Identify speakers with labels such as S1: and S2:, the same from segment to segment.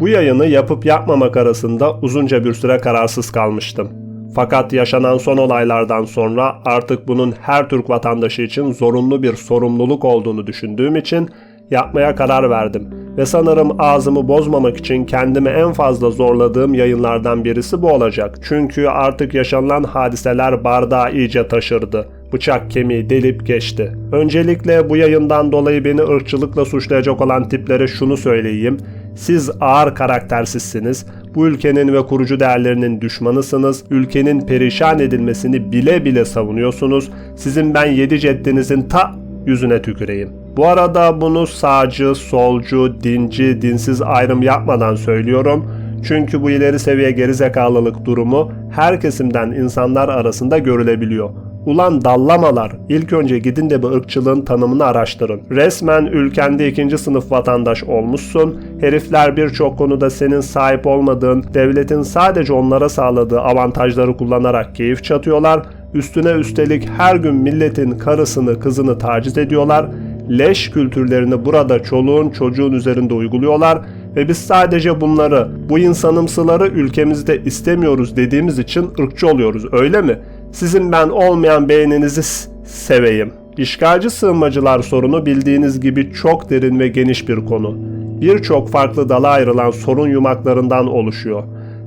S1: Bu yayını yapıp yapmamak arasında uzunca bir süre kararsız kalmıştım. Fakat yaşanan son olaylardan sonra artık bunun her Türk vatandaşı için zorunlu bir sorumluluk olduğunu düşündüğüm için yapmaya karar verdim. Ve sanırım ağzımı bozmamak için kendimi en fazla zorladığım yayınlardan birisi bu olacak. Çünkü artık yaşanılan hadiseler bardağı iyice taşırdı. Bıçak kemiği delip geçti. Öncelikle bu yayından dolayı beni ırkçılıkla suçlayacak olan tiplere şunu söyleyeyim. Siz ağır karaktersizsiniz. Bu ülkenin ve kurucu değerlerinin düşmanısınız. Ülkenin perişan edilmesini bile bile savunuyorsunuz. Sizin ben yedi ceddinizin ta yüzüne tüküreyim. Bu arada bunu sağcı, solcu, dinci, dinsiz ayrım yapmadan söylüyorum. Çünkü bu ileri seviye gerizekalılık durumu her kesimden insanlar arasında görülebiliyor. Ulan dallamalar. İlk önce gidin de bu ırkçılığın tanımını araştırın. Resmen ülkende ikinci sınıf vatandaş olmuşsun. Herifler birçok konuda senin sahip olmadığın, devletin sadece onlara sağladığı avantajları kullanarak keyif çatıyorlar. Üstüne üstelik her gün milletin karısını, kızını taciz ediyorlar. Leş kültürlerini burada çoluğun, çocuğun üzerinde uyguluyorlar ve biz sadece bunları, bu insanımsıları ülkemizde istemiyoruz dediğimiz için ırkçı oluyoruz öyle mi? Sizin ben olmayan beğeninizi seveyim. İşgalci sığınmacılar sorunu bildiğiniz gibi çok derin ve geniş bir konu. Birçok farklı dala ayrılan sorun yumaklarından oluşuyor.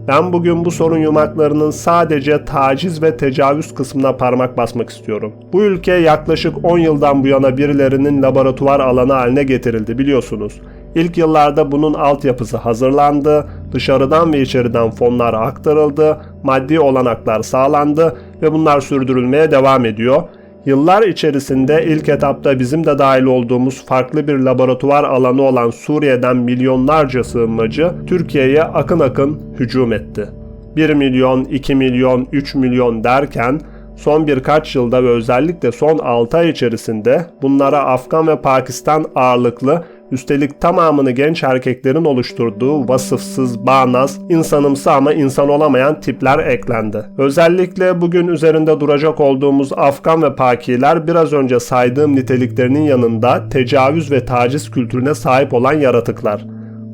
S1: Ben bugün bu sorun yumaklarının sadece taciz ve tecavüz kısmına parmak basmak istiyorum. Bu ülke yaklaşık 10 yıldan bu yana birilerinin laboratuvar alanı haline getirildi biliyorsunuz. İlk yıllarda bunun altyapısı hazırlandı, dışarıdan ve içeriden fonlar aktarıldı, maddi olanaklar sağlandı ve bunlar sürdürülmeye devam ediyor. Yıllar içerisinde ilk etapta bizim de dahil olduğumuz farklı bir laboratuvar alanı olan Suriye'den milyonlarca sığınmacı Türkiye'ye akın akın hücum etti. 1 milyon, 2 milyon, 3 milyon derken son birkaç yılda ve özellikle son 6 ay içerisinde bunlara Afgan ve Pakistan ağırlıklı üstelik tamamını genç erkeklerin oluşturduğu vasıfsız, bağnaz, insanımsı ama insan olamayan tipler eklendi. Özellikle bugün üzerinde duracak olduğumuz Afgan ve Pakiler biraz önce saydığım niteliklerinin yanında tecavüz ve taciz kültürüne sahip olan yaratıklar.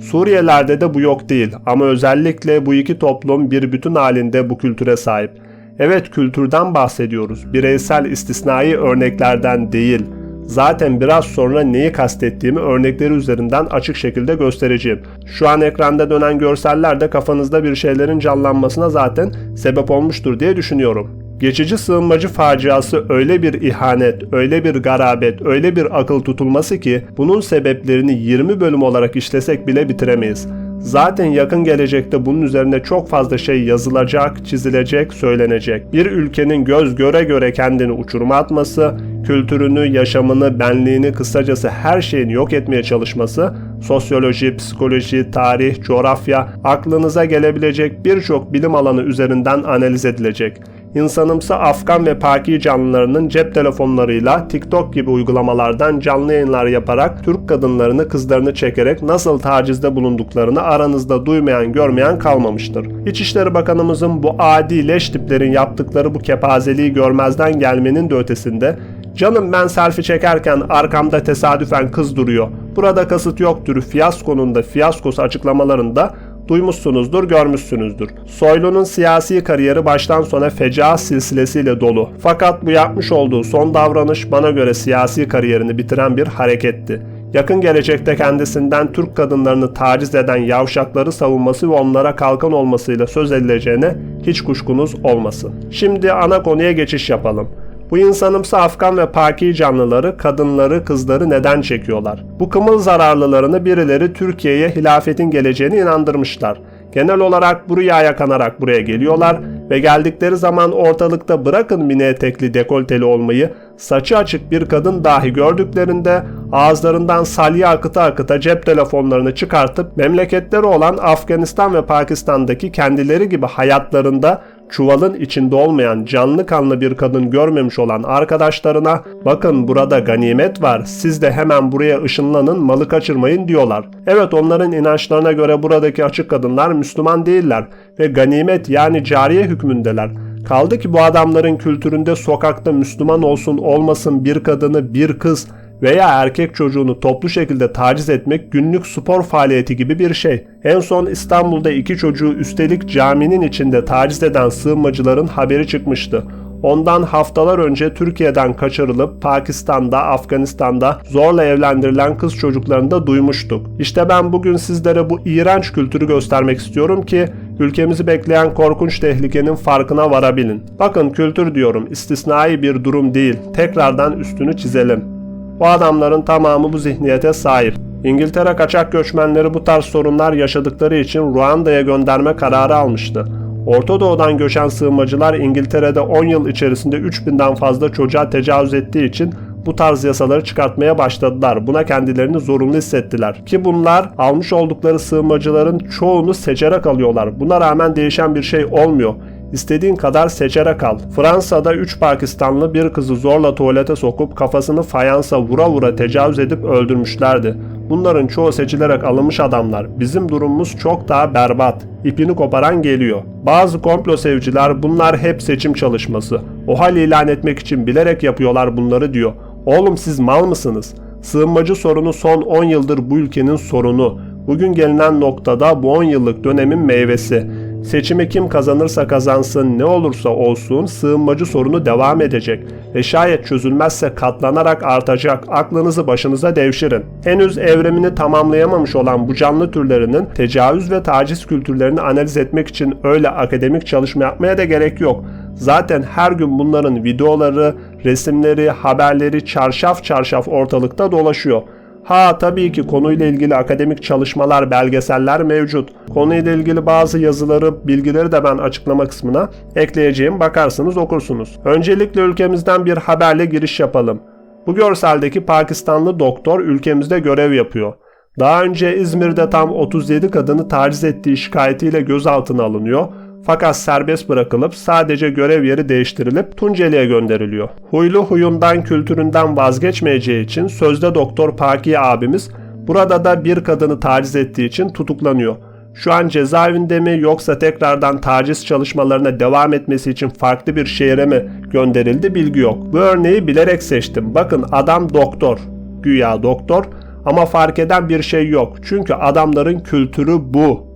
S1: Suriyelerde de bu yok değil ama özellikle bu iki toplum bir bütün halinde bu kültüre sahip. Evet kültürden bahsediyoruz. Bireysel istisnai örneklerden değil. Zaten biraz sonra neyi kastettiğimi örnekleri üzerinden açık şekilde göstereceğim. Şu an ekranda dönen görseller de kafanızda bir şeylerin canlanmasına zaten sebep olmuştur diye düşünüyorum. Geçici sığınmacı faciası öyle bir ihanet, öyle bir garabet, öyle bir akıl tutulması ki bunun sebeplerini 20 bölüm olarak işlesek bile bitiremeyiz. Zaten yakın gelecekte bunun üzerine çok fazla şey yazılacak, çizilecek, söylenecek. Bir ülkenin göz göre göre kendini uçuruma atması, kültürünü, yaşamını, benliğini, kısacası her şeyini yok etmeye çalışması, sosyoloji, psikoloji, tarih, coğrafya, aklınıza gelebilecek birçok bilim alanı üzerinden analiz edilecek. İnsanımsı Afgan ve Paki canlılarının cep telefonlarıyla TikTok gibi uygulamalardan canlı yayınlar yaparak Türk kadınlarını kızlarını çekerek nasıl tacizde bulunduklarını aranızda duymayan görmeyen kalmamıştır. İçişleri Bakanımızın bu adi leş tiplerin yaptıkları bu kepazeliği görmezden gelmenin de ötesinde Canım ben selfie çekerken arkamda tesadüfen kız duruyor. Burada kasıt yoktur. Fiyaskonun da fiyaskosu açıklamalarında duymuşsunuzdur, görmüşsünüzdür. Soylu'nun siyasi kariyeri baştan sona feca silsilesiyle dolu. Fakat bu yapmış olduğu son davranış bana göre siyasi kariyerini bitiren bir hareketti. Yakın gelecekte kendisinden Türk kadınlarını taciz eden yavşakları savunması ve onlara kalkan olmasıyla söz edileceğine hiç kuşkunuz olmasın. Şimdi ana konuya geçiş yapalım. Bu insanımsı Afgan ve Paki canlıları, kadınları, kızları neden çekiyorlar? Bu kımıl zararlılarını birileri Türkiye'ye hilafetin geleceğini inandırmışlar. Genel olarak bu rüyaya kanarak buraya geliyorlar ve geldikleri zaman ortalıkta bırakın mini etekli dekolteli olmayı, saçı açık bir kadın dahi gördüklerinde ağızlarından salya akıta akıta cep telefonlarını çıkartıp memleketleri olan Afganistan ve Pakistan'daki kendileri gibi hayatlarında çuvalın içinde olmayan canlı kanlı bir kadın görmemiş olan arkadaşlarına bakın burada ganimet var siz de hemen buraya ışınlanın malı kaçırmayın diyorlar. Evet onların inançlarına göre buradaki açık kadınlar Müslüman değiller ve ganimet yani cariye hükmündeler. Kaldı ki bu adamların kültüründe sokakta Müslüman olsun olmasın bir kadını bir kız veya erkek çocuğunu toplu şekilde taciz etmek günlük spor faaliyeti gibi bir şey. En son İstanbul'da iki çocuğu üstelik caminin içinde taciz eden sığınmacıların haberi çıkmıştı. Ondan haftalar önce Türkiye'den kaçırılıp Pakistan'da, Afganistan'da zorla evlendirilen kız çocuklarını da duymuştuk. İşte ben bugün sizlere bu iğrenç kültürü göstermek istiyorum ki ülkemizi bekleyen korkunç tehlikenin farkına varabilin. Bakın kültür diyorum, istisnai bir durum değil. Tekrardan üstünü çizelim. Bu adamların tamamı bu zihniyete sahip. İngiltere kaçak göçmenleri bu tarz sorunlar yaşadıkları için Ruanda'ya gönderme kararı almıştı. Orta Doğu'dan göçen sığınmacılar İngiltere'de 10 yıl içerisinde 3000'den fazla çocuğa tecavüz ettiği için bu tarz yasaları çıkartmaya başladılar. Buna kendilerini zorunlu hissettiler. Ki bunlar almış oldukları sığınmacıların çoğunu seçerek alıyorlar. Buna rağmen değişen bir şey olmuyor. İstediğin kadar seçerek al. Fransa'da 3 Pakistanlı bir kızı zorla tuvalete sokup kafasını fayansa vura vura tecavüz edip öldürmüşlerdi. Bunların çoğu seçilerek alınmış adamlar. Bizim durumumuz çok daha berbat. İpini koparan geliyor. Bazı komplo sevciler bunlar hep seçim çalışması. O hal ilan etmek için bilerek yapıyorlar bunları diyor. Oğlum siz mal mısınız? Sığınmacı sorunu son 10 yıldır bu ülkenin sorunu. Bugün gelinen noktada bu 10 yıllık dönemin meyvesi. Seçimi kim kazanırsa kazansın ne olursa olsun sığınmacı sorunu devam edecek ve şayet çözülmezse katlanarak artacak. Aklınızı başınıza devşirin. Henüz evrimini tamamlayamamış olan bu canlı türlerinin tecavüz ve taciz kültürlerini analiz etmek için öyle akademik çalışma yapmaya da gerek yok. Zaten her gün bunların videoları, resimleri, haberleri çarşaf çarşaf ortalıkta dolaşıyor. Ha tabii ki konuyla ilgili akademik çalışmalar, belgeseller mevcut. Konuyla ilgili bazı yazıları, bilgileri de ben açıklama kısmına ekleyeceğim. Bakarsınız okursunuz. Öncelikle ülkemizden bir haberle giriş yapalım. Bu görseldeki Pakistanlı doktor ülkemizde görev yapıyor. Daha önce İzmir'de tam 37 kadını taciz ettiği şikayetiyle gözaltına alınıyor fakat serbest bırakılıp sadece görev yeri değiştirilip Tunceli'ye gönderiliyor. Huylu huyundan kültüründen vazgeçmeyeceği için sözde doktor Paki abimiz burada da bir kadını taciz ettiği için tutuklanıyor. Şu an cezaevinde mi yoksa tekrardan taciz çalışmalarına devam etmesi için farklı bir şehre mi gönderildi bilgi yok. Bu örneği bilerek seçtim. Bakın adam doktor. Güya doktor ama fark eden bir şey yok. Çünkü adamların kültürü bu.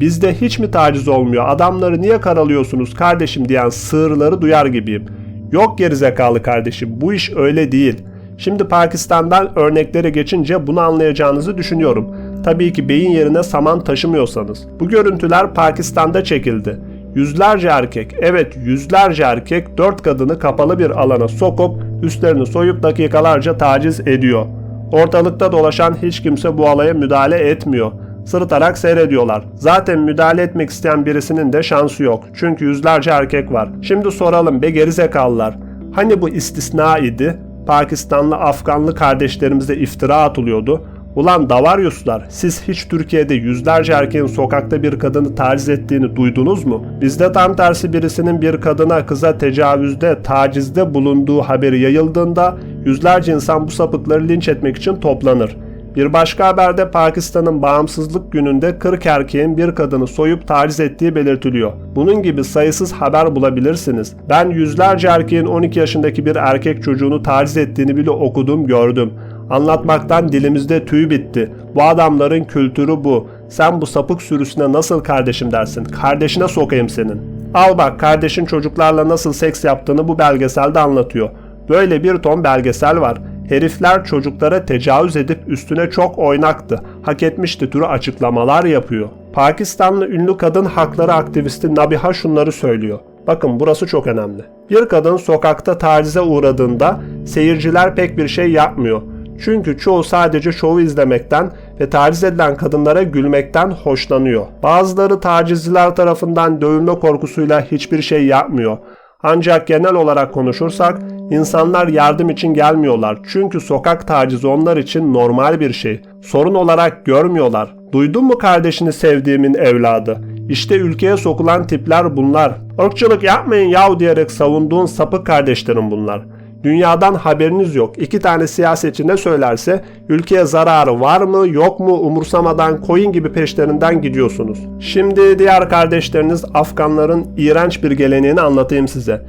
S1: Bizde hiç mi taciz olmuyor? Adamları niye karalıyorsunuz kardeşim diyen sığırları duyar gibiyim. Yok gerizekalı kardeşim bu iş öyle değil. Şimdi Pakistan'dan örneklere geçince bunu anlayacağınızı düşünüyorum. Tabii ki beyin yerine saman taşımıyorsanız. Bu görüntüler Pakistan'da çekildi. Yüzlerce erkek, evet yüzlerce erkek dört kadını kapalı bir alana sokup üstlerini soyup dakikalarca taciz ediyor. Ortalıkta dolaşan hiç kimse bu alaya müdahale etmiyor sırıtarak seyrediyorlar. Zaten müdahale etmek isteyen birisinin de şansı yok. Çünkü yüzlerce erkek var. Şimdi soralım be gerizekalılar. Hani bu istisna idi? Pakistanlı, Afganlı kardeşlerimize iftira atılıyordu. Ulan Davaryuslar siz hiç Türkiye'de yüzlerce erkeğin sokakta bir kadını taciz ettiğini duydunuz mu? Bizde tam tersi birisinin bir kadına kıza tecavüzde, tacizde bulunduğu haberi yayıldığında yüzlerce insan bu sapıkları linç etmek için toplanır. Bir başka haberde Pakistan'ın bağımsızlık gününde 40 erkeğin bir kadını soyup taciz ettiği belirtiliyor. Bunun gibi sayısız haber bulabilirsiniz. Ben yüzlerce erkeğin 12 yaşındaki bir erkek çocuğunu taciz ettiğini bile okudum gördüm. Anlatmaktan dilimizde tüy bitti. Bu adamların kültürü bu. Sen bu sapık sürüsüne nasıl kardeşim dersin? Kardeşine sokayım senin. Al bak kardeşin çocuklarla nasıl seks yaptığını bu belgeselde anlatıyor. Böyle bir ton belgesel var. Herifler çocuklara tecavüz edip üstüne çok oynaktı. Hak etmişti türü açıklamalar yapıyor. Pakistanlı ünlü kadın hakları aktivisti Nabiha şunları söylüyor. Bakın burası çok önemli. Bir kadın sokakta tacize uğradığında seyirciler pek bir şey yapmıyor. Çünkü çoğu sadece şovu izlemekten ve taciz edilen kadınlara gülmekten hoşlanıyor. Bazıları tacizciler tarafından dövülme korkusuyla hiçbir şey yapmıyor. Ancak genel olarak konuşursak insanlar yardım için gelmiyorlar. Çünkü sokak tacizi onlar için normal bir şey. Sorun olarak görmüyorlar. Duydun mu kardeşini sevdiğimin evladı? İşte ülkeye sokulan tipler bunlar. Irkçılık yapmayın yav diyerek savunduğun sapık kardeşlerim bunlar. Dünyadan haberiniz yok. İki tane siyasetçi ne söylerse ülkeye zararı var mı yok mu umursamadan koyun gibi peşlerinden gidiyorsunuz. Şimdi diğer kardeşleriniz Afganların iğrenç bir geleneğini anlatayım size.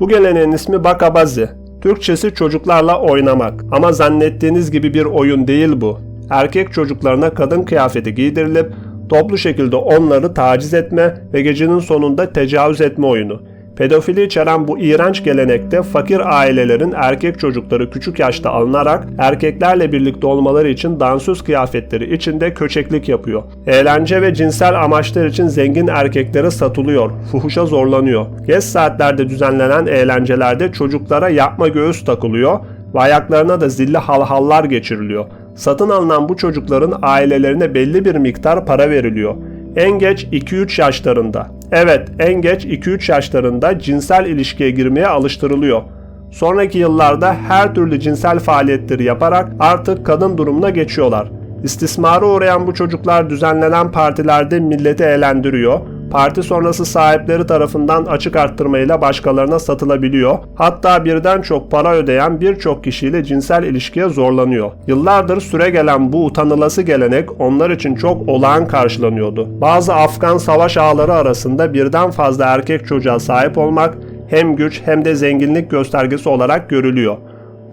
S1: Bu geleneğin ismi Bakabazi. Türkçesi çocuklarla oynamak. Ama zannettiğiniz gibi bir oyun değil bu. Erkek çocuklarına kadın kıyafeti giydirilip toplu şekilde onları taciz etme ve gecenin sonunda tecavüz etme oyunu. Pedofili içeren bu iğrenç gelenekte fakir ailelerin erkek çocukları küçük yaşta alınarak erkeklerle birlikte olmaları için dansöz kıyafetleri içinde köçeklik yapıyor. Eğlence ve cinsel amaçlar için zengin erkeklere satılıyor, fuhuşa zorlanıyor. Geç saatlerde düzenlenen eğlencelerde çocuklara yapma göğüs takılıyor ve ayaklarına da zilli halhallar geçiriliyor. Satın alınan bu çocukların ailelerine belli bir miktar para veriliyor. En geç 2-3 yaşlarında. Evet, en geç 2-3 yaşlarında cinsel ilişkiye girmeye alıştırılıyor. Sonraki yıllarda her türlü cinsel faaliyetleri yaparak artık kadın durumuna geçiyorlar. İstismara uğrayan bu çocuklar düzenlenen partilerde milleti eğlendiriyor. Parti sonrası sahipleri tarafından açık arttırmayla başkalarına satılabiliyor. Hatta birden çok para ödeyen birçok kişiyle cinsel ilişkiye zorlanıyor. Yıllardır süre gelen bu utanılası gelenek onlar için çok olağan karşılanıyordu. Bazı Afgan savaş ağları arasında birden fazla erkek çocuğa sahip olmak hem güç hem de zenginlik göstergesi olarak görülüyor.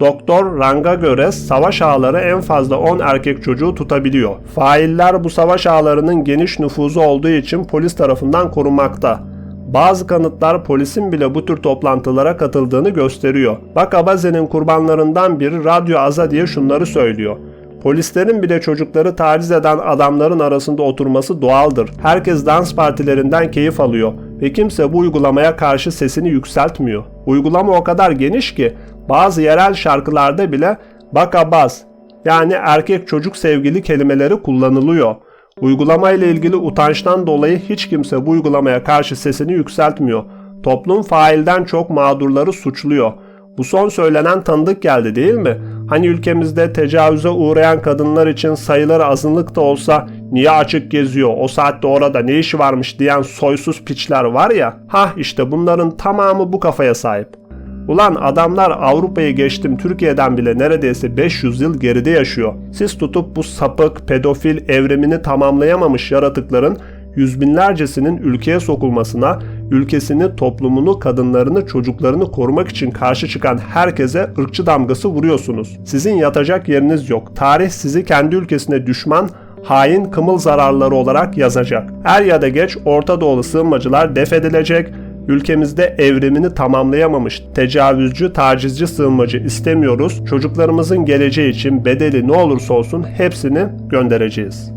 S1: Doktor Rang'a göre savaş ağları en fazla 10 erkek çocuğu tutabiliyor. Failler bu savaş ağlarının geniş nüfuzu olduğu için polis tarafından korunmakta. Bazı kanıtlar polisin bile bu tür toplantılara katıldığını gösteriyor. Bak Abaze'nin kurbanlarından biri Radyo Azadi'ye şunları söylüyor. Polislerin bile çocukları taciz eden adamların arasında oturması doğaldır. Herkes dans partilerinden keyif alıyor ve kimse bu uygulamaya karşı sesini yükseltmiyor. Uygulama o kadar geniş ki bazı yerel şarkılarda bile baka baz yani erkek çocuk sevgili kelimeleri kullanılıyor. Uygulama ile ilgili utançtan dolayı hiç kimse bu uygulamaya karşı sesini yükseltmiyor. Toplum failden çok mağdurları suçluyor. Bu son söylenen tanıdık geldi değil mi? Hani ülkemizde tecavüze uğrayan kadınlar için sayıları azınlık da olsa niye açık geziyor, o saatte orada ne işi varmış diyen soysuz piçler var ya, hah işte bunların tamamı bu kafaya sahip. Ulan adamlar Avrupa'yı geçtim Türkiye'den bile neredeyse 500 yıl geride yaşıyor. Siz tutup bu sapık, pedofil evrimini tamamlayamamış yaratıkların yüz binlercesinin ülkeye sokulmasına, ülkesini, toplumunu, kadınlarını, çocuklarını korumak için karşı çıkan herkese ırkçı damgası vuruyorsunuz. Sizin yatacak yeriniz yok. Tarih sizi kendi ülkesine düşman, hain kımıl zararları olarak yazacak. Er ya da geç Orta Doğulu sığınmacılar def edilecek, Ülkemizde evrimini tamamlayamamış tecavüzcü, tacizci sığınmacı istemiyoruz. Çocuklarımızın geleceği için bedeli ne olursa olsun hepsini göndereceğiz.